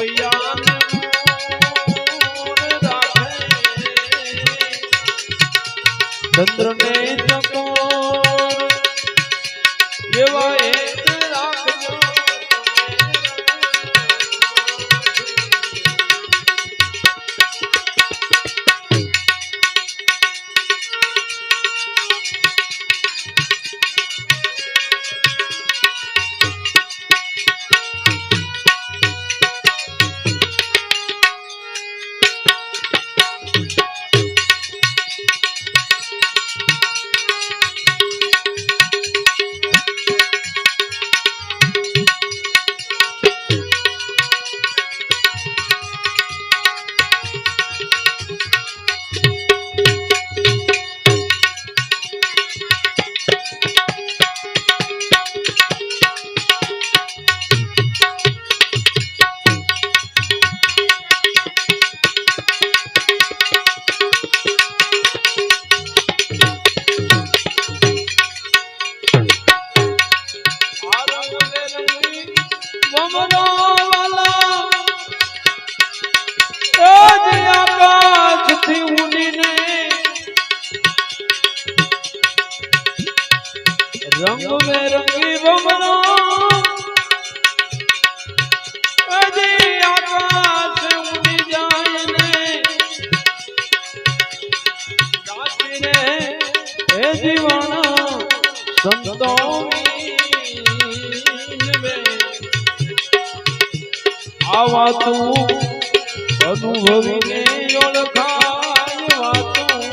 પપૈયાને મોર સંતો આવા તું અનુભવીને ઓળખાય વાતું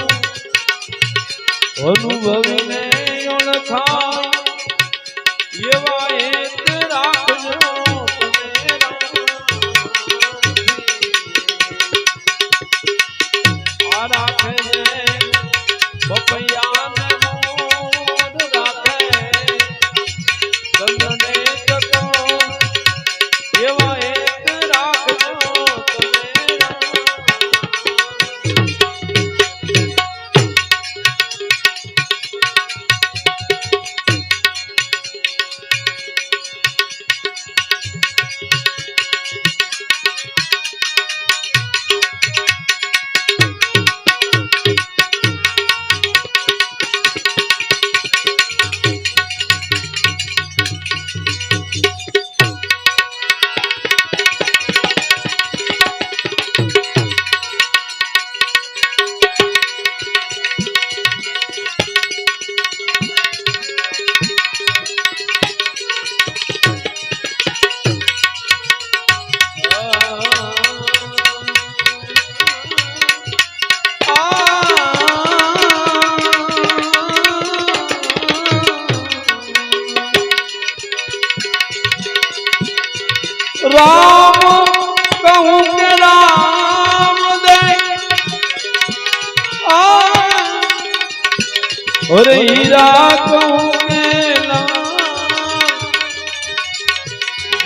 એવા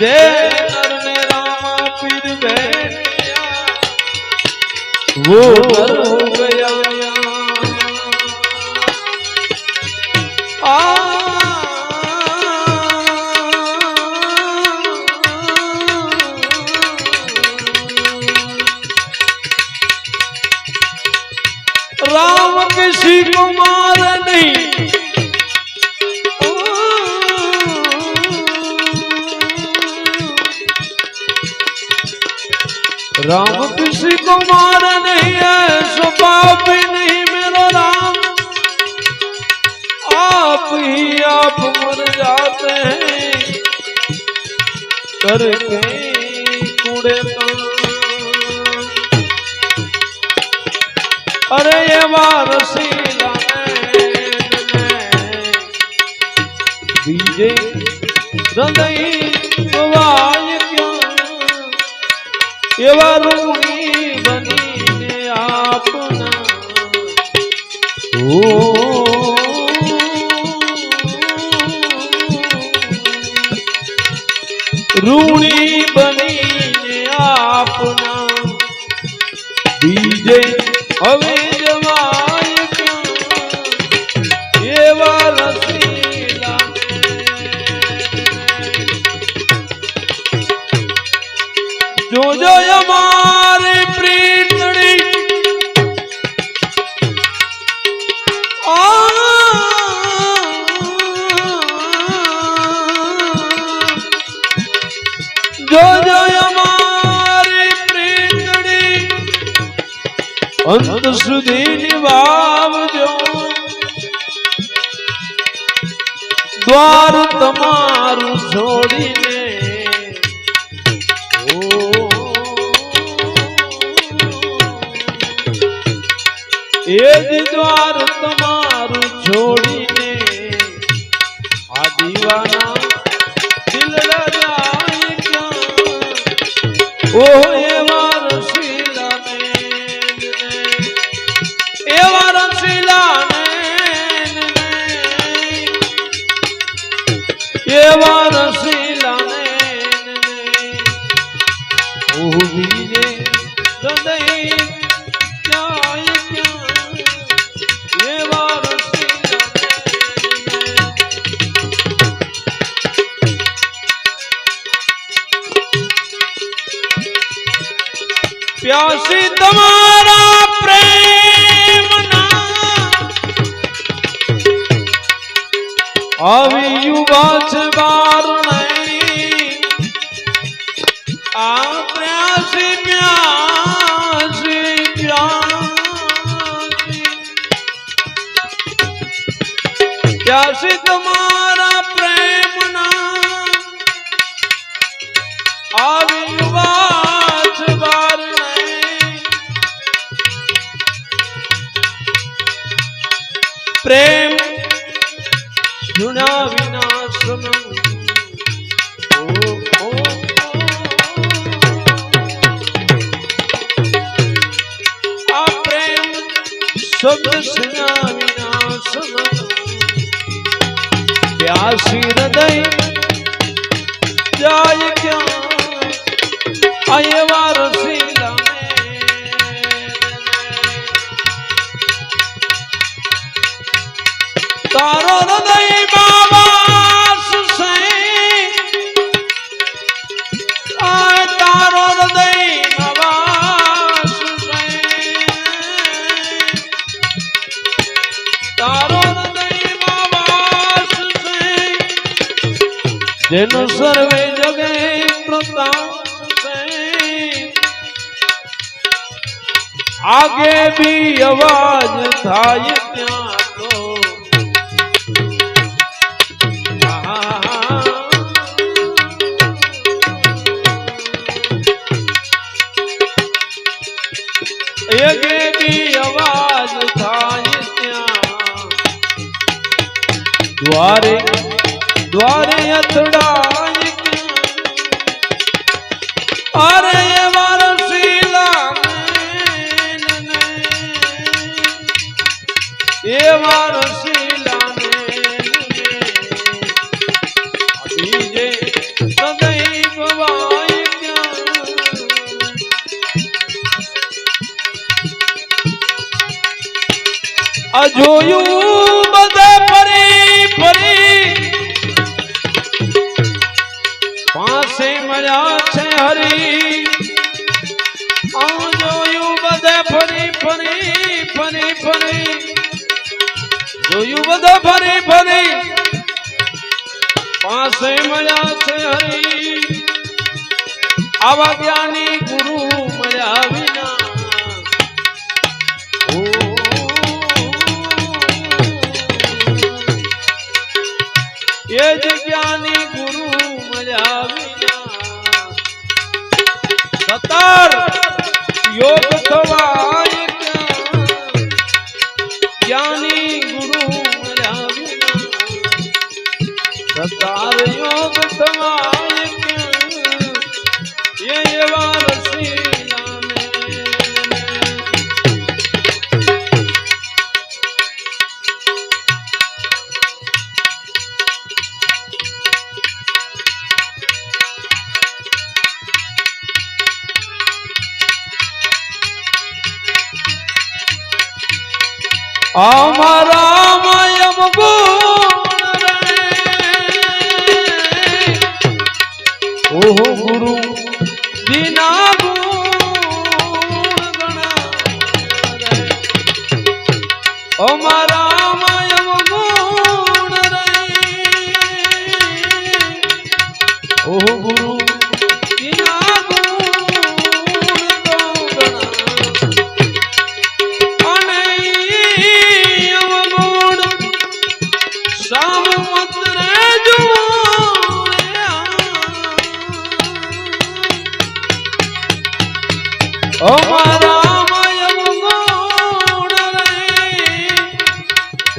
જે કરને રામા રામ કુમાર નહીં. राम किसी को मार नहीं है स्वभाव नहीं मेरा राम आप ही आप मर जाते हैं कर गई कूड़े अरे ये वारसी बीजे हृदय એવા જોજો અમારી પ્રીતડી જોજો અમારી પ્રીતડી અંત સુધી નિભાવજો દ્વાર તમારું છોડીને એ જ દ્વાર તમારું છોડીને દીવાના દિલ ક્યાં પ્યાસી તમારા પ્રેમ આવી યુવા છે બાર આ પ્યાસી પ્યાસી પ્યાસી પ્યાસી તમારા પ્યાસી હૃદય જાય ક્યાં? આ એવા તારો સર્વે જગે પ્રતાપ આગે બી અવાજ થાય ત્યાં તો એગે બી અવાજ થાય ત્યાં દ્વારે દ્વારે અથડાય જોયું બધે ફરી ફરી ફરી, જોયું બધા ફરી ફરી. પાસે મળ્યા છે હરી. આવા જ્ઞાની ગુરુ મળ્યા વિના. એ જ જ્ઞાની ગુરુ મળ્યા વિના. સતર યોગ થવાય અમારા મયમ ગુણ ઓહો ગુરુ.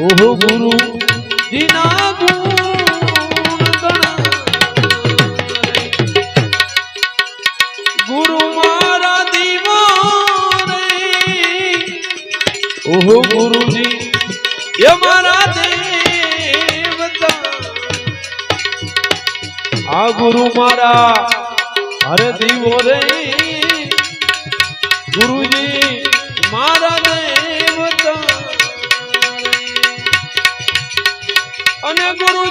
ઓહો ગુરુ દિના ગુરુ મારા દીવાને ઓહો ગુરુજી એ આ ગુરુ મારા. અરે દીવો રે. ગુરુજી મારા દેવતા. અને ગુરુજી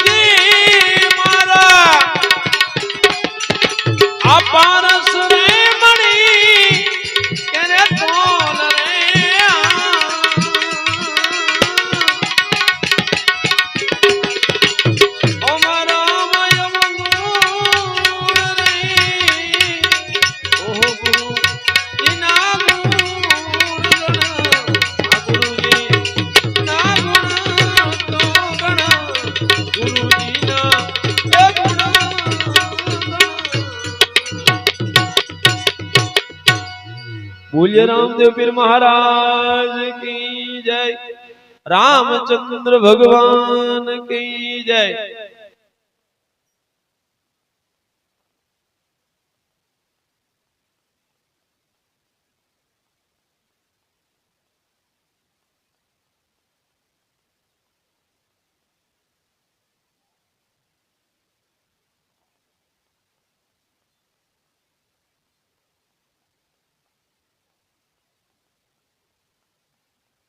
બોલ્ય રામદેવ પીર મહારાજ કી જય. રામચંદ્ર ભગવાન કી જય.